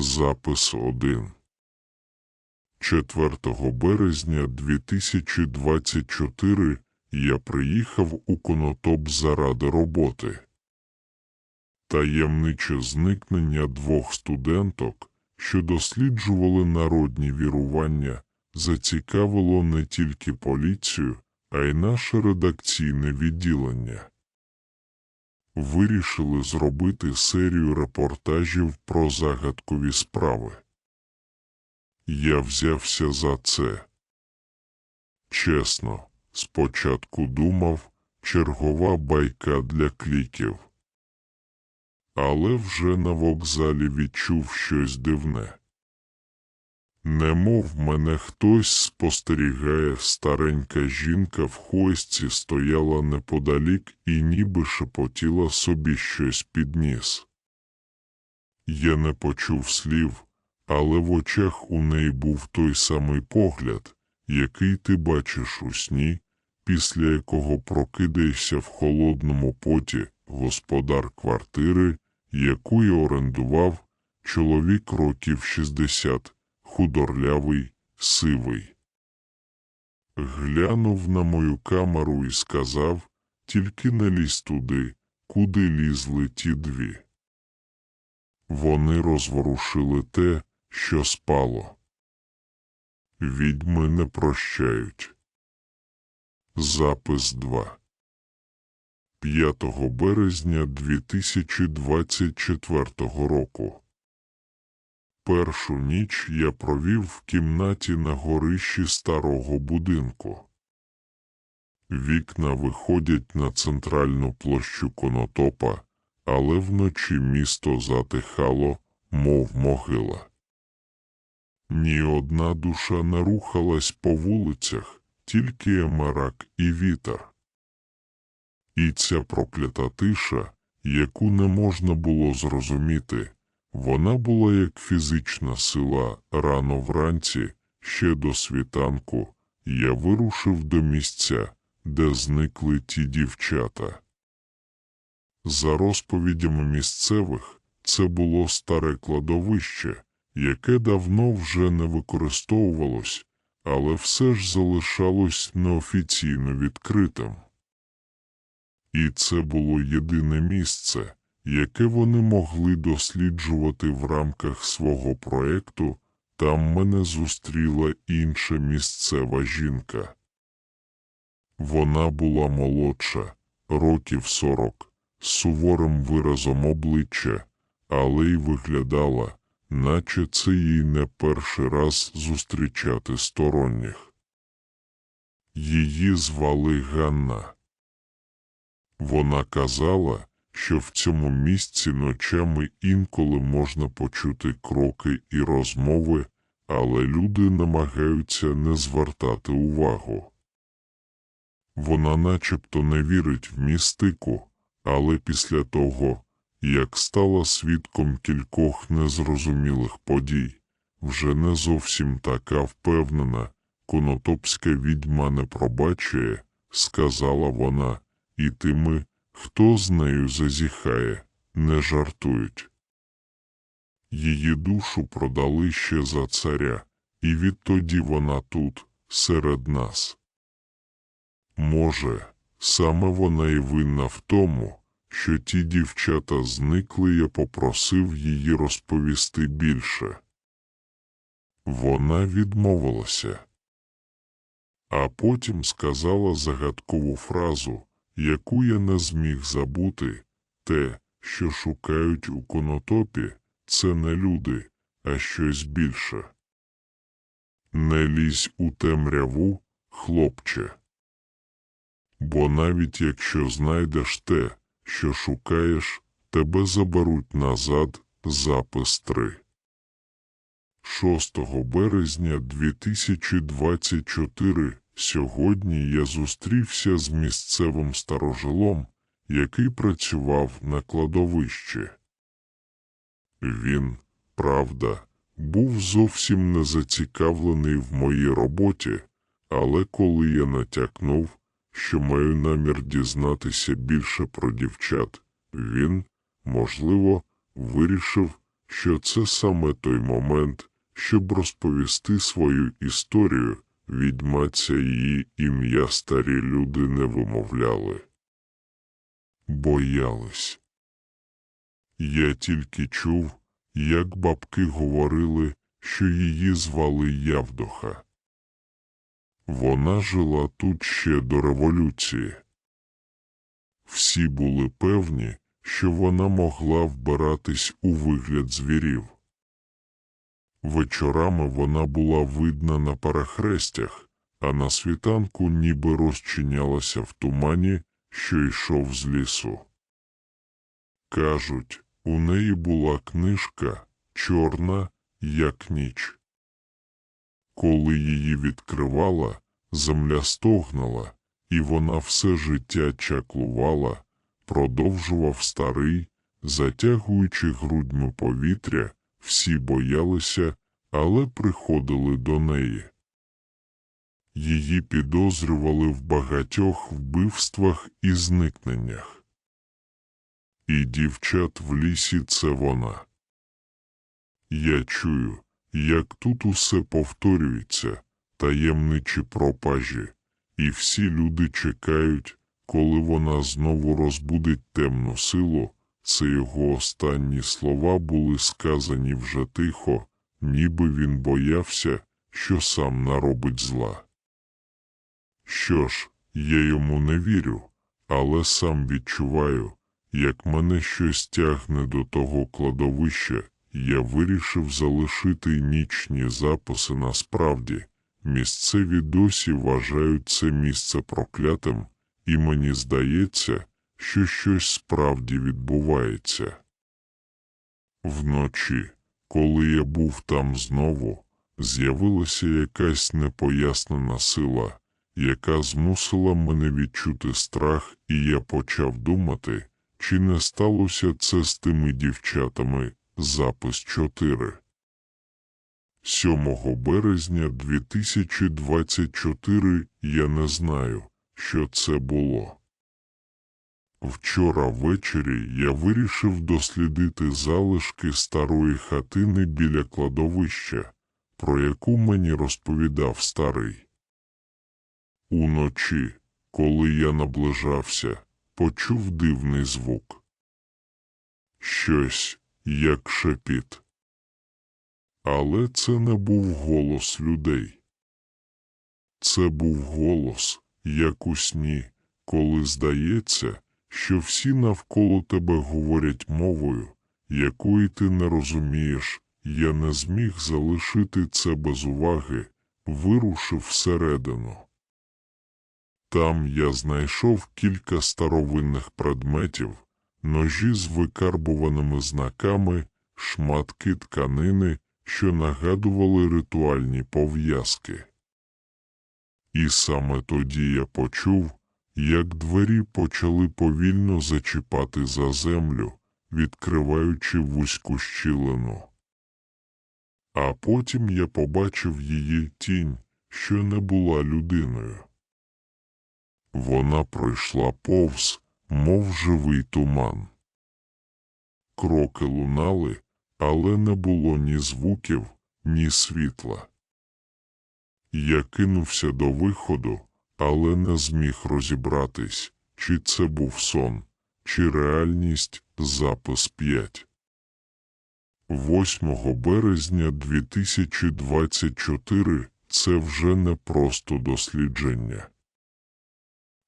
Запис 1 4 березня 2024 я приїхав у Конотоп заради роботи. Таємниче зникнення двох студенток, що досліджували народні вірування, зацікавило не тільки поліцію, а й наше редакційне відділення. Вирішили зробити серію репортажів про загадкові справи. Я взявся за це. Чесно, спочатку думав чергова байка для кліків. Але вже на вокзалі відчув щось дивне. Немов мене хтось спостерігає, старенька жінка в хойсці стояла неподалік і ніби шепотіла собі щось під ніс. Я не почув слів, але в очах у неї був той самий погляд, який ти бачиш у сні, після якого прокидаєшся в холодному поті господар квартири, яку я орендував, чоловік років 60, худорлявий, сивий. Глянув на мою камеру і сказав, тільки не лізь туди, куди лізли ті дві. Вони розворушили те, що спало. Відьми не прощають. Запис 2 5 березня 2024 року. Першу ніч я провів в кімнаті на горищі старого будинку. Вікна виходять на центральну площу конотопа, але вночі місто затихало, мов могила. Ні одна душа не рухалась по вулицях, тільки емерак і вітер. І ця проклята тиша, яку не можна було зрозуміти, вона була як фізична сила рано вранці, ще до світанку, я вирушив до місця, де зникли ті дівчата. За розповідями місцевих, це було старе кладовище, яке давно вже не використовувалось, але все ж залишалось неофіційно відкритим. І це було єдине місце, яке вони могли досліджувати в рамках свого проекту, там мене зустріла інша місцева жінка. Вона була молодша, років сорок, з суворим виразом обличчя, але й виглядала, наче це їй не перший раз зустрічати сторонніх. Її звали Ганна. Вона казала, що в цьому місці ночами інколи можна почути кроки і розмови, але люди намагаються не звертати увагу. Вона начебто не вірить в містику, але після того, як стала свідком кількох незрозумілих подій, вже не зовсім така впевнена, конотопська відьма не пробачає, сказала вона, і тими, хто з нею зазіхає, не жартують. Її душу продали ще за царя, і відтоді вона тут, серед нас. Може, саме вона і винна в тому, що ті дівчата зникли, я попросив її розповісти більше. Вона відмовилася, а потім сказала загадкову фразу, яку я не зміг забути те, що шукають у конотопі, це не люди, а щось більше. Не лізь у темряву, хлопче. Бо навіть якщо знайдеш те, що шукаєш, тебе заберуть назад запис 3. 6 березня 2024 сьогодні я зустрівся з місцевим старожилом, який працював на кладовищі. Він, правда, був зовсім не зацікавлений в моїй роботі, але коли я натякнув, що маю намір дізнатися більше про дівчат, він, можливо, вирішив, що це саме той момент, щоб розповісти свою історію, відьматься її ім'я старі люди не вимовляли. Боялись. Я тільки чув, як бабки говорили, що її звали Явдоха. Вона жила тут ще до революції. Всі були певні, що вона могла вбиратись у вигляд звірів. Вечорами вона була видна на перехрестях, а на світанку ніби розчинялася в тумані, що йшов з лісу. Кажуть, у неї була книжка чорна, як ніч. Коли її відкривала, земля стогнала, і вона все життя чаклувала, продовжував старий, затягуючи грудьми повітря, всі боялися, але приходили до неї. Її підозрювали в багатьох вбивствах і зникненнях. І дівчат в лісі це вона. Я чую, як тут усе повторюється, таємничі пропажі, і всі люди чекають, коли вона знову розбудить темну силу. Це його останні слова були сказані вже тихо, ніби він боявся, що сам наробить зла. Що ж, я йому не вірю, але сам відчуваю, як мене щось тягне до того кладовища, я вирішив залишити нічні записи насправді. Місцеві досі вважають це місце проклятим, і мені здається, що щось справді відбувається. Вночі, коли я був там знову, з'явилася якась непояснена сила, яка змусила мене відчути страх, і я почав думати, чи не сталося це з тими дівчатами, запис 4. 7 березня 2024 я не знаю, що це було. Вчора ввечері я вирішив дослідити залишки старої хатини біля кладовища, про яку мені розповідав старий. Уночі, коли я наближався, почув дивний звук. Щось, як шепіт. Але це не був голос людей. Це був голос, як у сні, коли здається, що всі навколо тебе говорять мовою, якої ти не розумієш, я не зміг залишити це без уваги, вирушив всередину. Там я знайшов кілька старовинних предметів, ножі з викарбуваними знаками, шматки тканини, що нагадували ритуальні пов'язки. І саме тоді я почув, як двері почали повільно зачіпати за землю, відкриваючи вузьку щілину. А потім я побачив її тінь, що не була людиною. Вона пройшла повз, мов живий туман. Кроки лунали, але не було ні звуків, ні світла. Я кинувся до виходу, але не зміг розібратись, чи це був сон, чи реальність запис 5. 8 березня 2024 це вже не просто дослідження.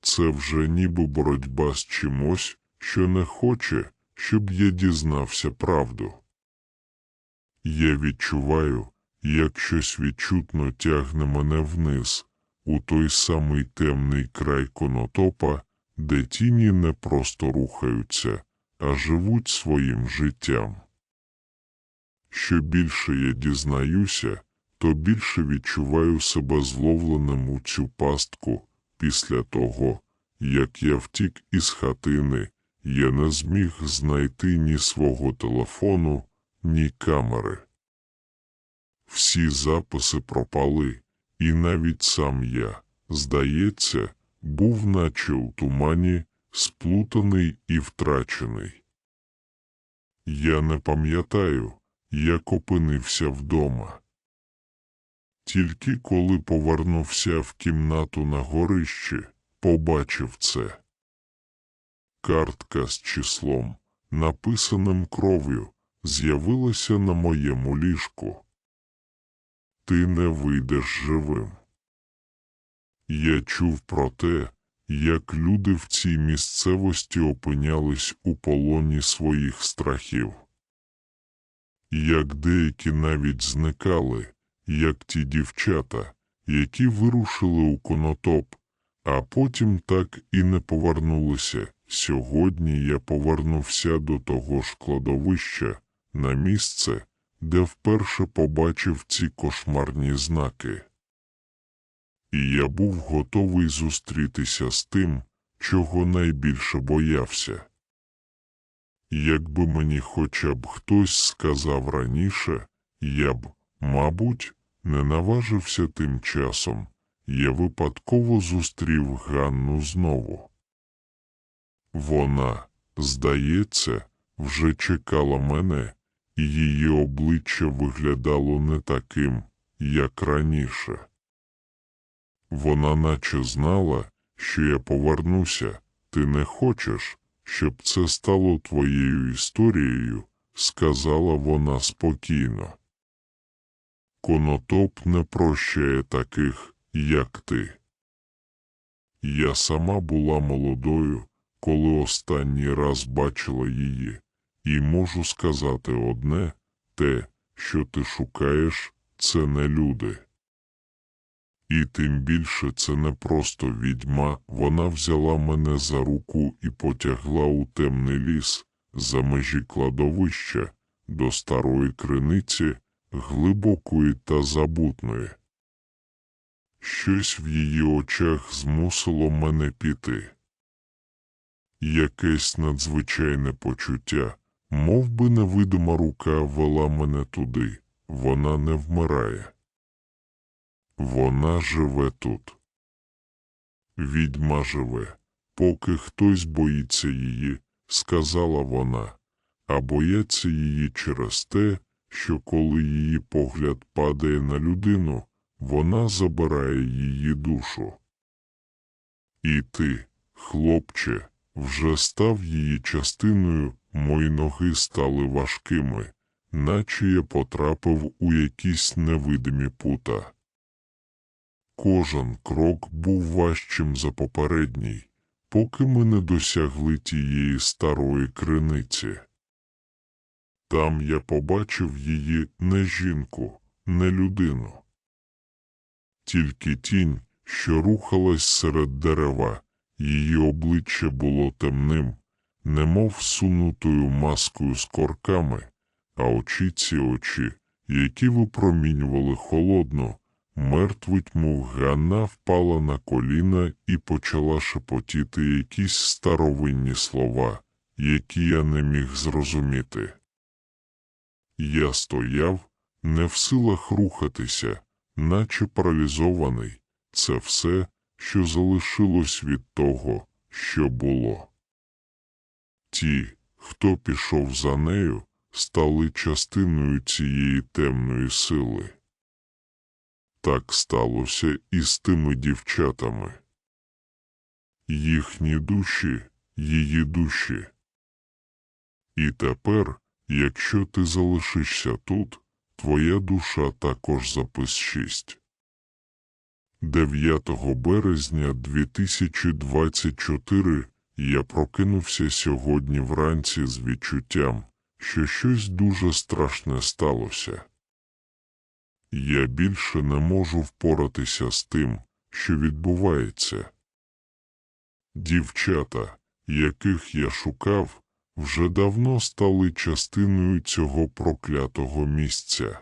Це вже ніби боротьба з чимось, що не хоче, щоб я дізнався правду. Я відчуваю, як щось відчутно тягне мене вниз, у той самий темний край конотопа, де тіні не просто рухаються, а живуть своїм життям. Що більше я дізнаюся, то більше відчуваю себе зловленим у цю пастку після того, як я втік із хатини, я не зміг знайти ні свого телефону, ні камери. Всі записи пропали, і навіть сам я, здається, був наче у тумані, сплутаний і втрачений. Я не пам'ятаю, як опинився вдома. Тільки коли повернувся в кімнату на горищі, побачив це. Картка з числом, написаним кров'ю, з'явилася на моєму ліжку. Ти не вийдеш живим. Я чув про те, як люди в цій місцевості опинялись у полоні своїх страхів, як деякі навіть зникали, як ті дівчата, які вирушили у конотоп, а потім так і не повернулися. Сьогодні я повернувся до того ж кладовища на місце, де вперше побачив ці кошмарні знаки. І я був готовий зустрітися з тим, чого найбільше боявся. Якби мені хоча б хтось сказав раніше, я б, мабуть, не наважився тим часом, я випадково зустрів Ганну знову. Вона, здається, вже чекала мене, її обличчя виглядало не таким, як раніше. Вона наче знала, що я повернуся, ти не хочеш, щоб це стало твоєю історією, сказала вона спокійно. Конотоп не прощає таких, як ти. Я сама була молодою, коли останній раз бачила її, і можу сказати одне те, що ти шукаєш, це не люди. І тим більше це не просто відьма, вона взяла мене за руку і потягла у темний ліс, за межі кладовища, до старої криниці, глибокої та забутної. Щось в її очах змусило мене піти. Якесь надзвичайне почуття, мов би невидима рука вела мене туди, вона не вмирає. Вона живе тут. Відьма живе, поки хтось боїться її, сказала вона, а бояться її через те, що коли її погляд падає на людину, вона забирає її душу. І ти, хлопче, вже став її частиною, мої ноги стали важкими, наче я потрапив у якісь невидимі пута. Кожен крок був важчим за попередній, поки ми не досягли тієї старої криниці. Там я побачив її не жінку, не людину. Тільки тінь, що рухалась серед дерева, її обличчя було темним, немов сунутою маскою з корками, а очі ці очі, які випромінювали холодну, мертву тьму впала на коліна і почала шепотіти якісь старовинні слова, які я не міг зрозуміти. Я стояв, не в силах рухатися, наче паралізований. Це все, що залишилось від того, що було. Ті, хто пішов за нею, стали частиною цієї темної сили. Так сталося і з тими дівчатами. Їхні душі, її душі. І тепер, якщо ти залишишся тут, твоя душа також запис 6. 9 березня 2024 я прокинувся сьогодні вранці з відчуттям, що щось дуже страшне сталося. Я більше не можу впоратися з тим, що відбувається. Дівчата, яких я шукав, вже давно стали частиною цього проклятого місця.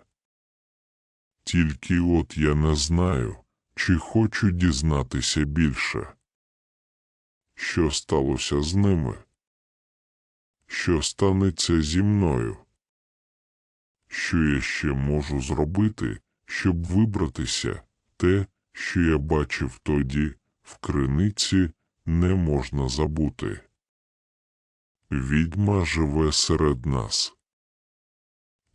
Тільки от я не знаю, чи хочу дізнатися більше. Що сталося з ними? Що станеться зі мною? Що я ще можу зробити, щоб вибратися, те, що я бачив тоді, в криниці, не можна забути. Відьма живе серед нас.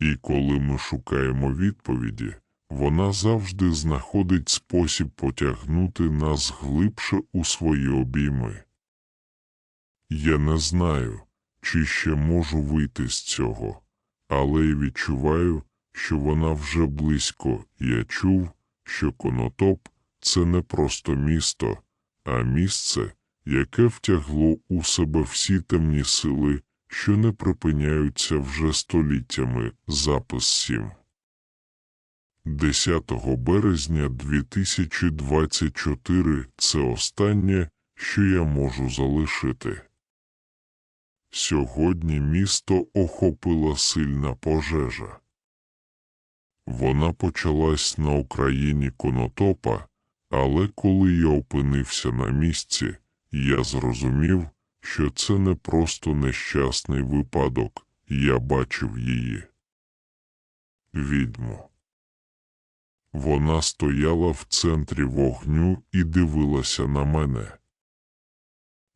І коли ми шукаємо відповіді, вона завжди знаходить спосіб потягнути нас глибше у свої обійми. Я не знаю, чи ще можу вийти з цього, але я відчуваю, що вона вже близько. Я чув, що Конотоп це не просто місто, а місце, яке втягло у себе всі темні сили, що не припиняються вже століттями. Запис 7. 10 березня 2024 – це останнє, що я можу залишити. Сьогодні місто охопила сильна пожежа. Вона почалась на Україні Конотопа, але коли я опинився на місці, я зрозумів, що це не просто нещасний випадок, я бачив її. Відьму. Вона стояла в центрі вогню і дивилася на мене.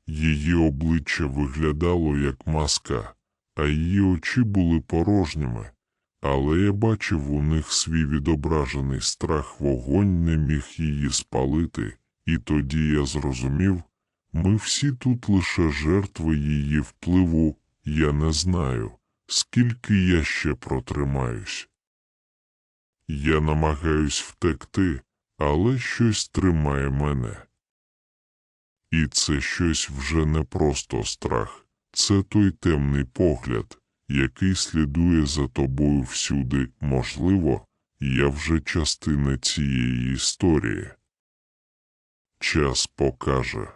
Її обличчя виглядало як маска, а її очі були порожніми, але я бачив у них свій відображений страх вогонь не міг її спалити, і тоді я зрозумів, ми всі тут лише жертви її впливу, я не знаю, скільки я ще протримаюсь. Я намагаюсь втекти, але щось тримає мене. І це щось вже не просто страх, це той темний погляд, який слідує за тобою всюди, можливо, я вже частина цієї історії. Час покаже.